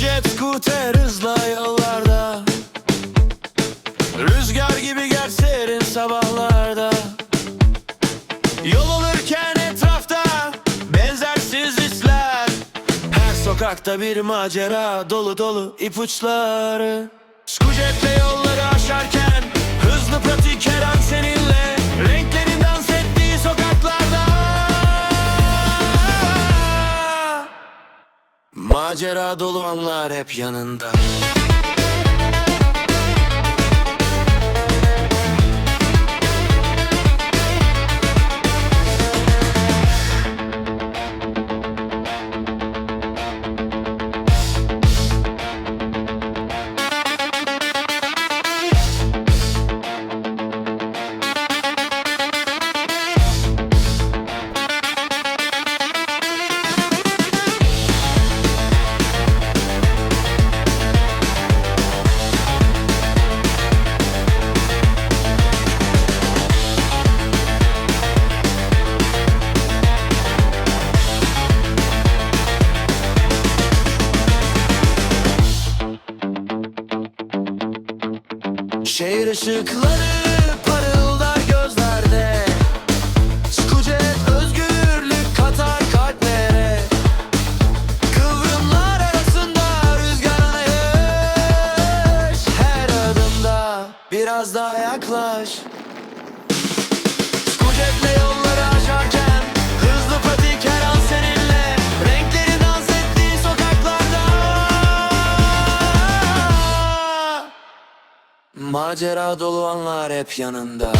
Skujet skuter hızla yollarda. Rüzgar gibi gel serin sabahlarda. Yol alırken etrafta benzersiz hisler. Her sokakta bir macera dolu dolu ipuçları. Skujetle yolları aşarken hızlı pratik her an seninle. Renklerin Macera dolu anlar hep yanında Şehir ışıkları parıldar gözlerde. Skujet özgürlük katar kalplere. Kıvrımlar arasında rüzgarına yaş Her adımda biraz daha yaklaş. Skujetle yolları Macera dolu anlar hep yanında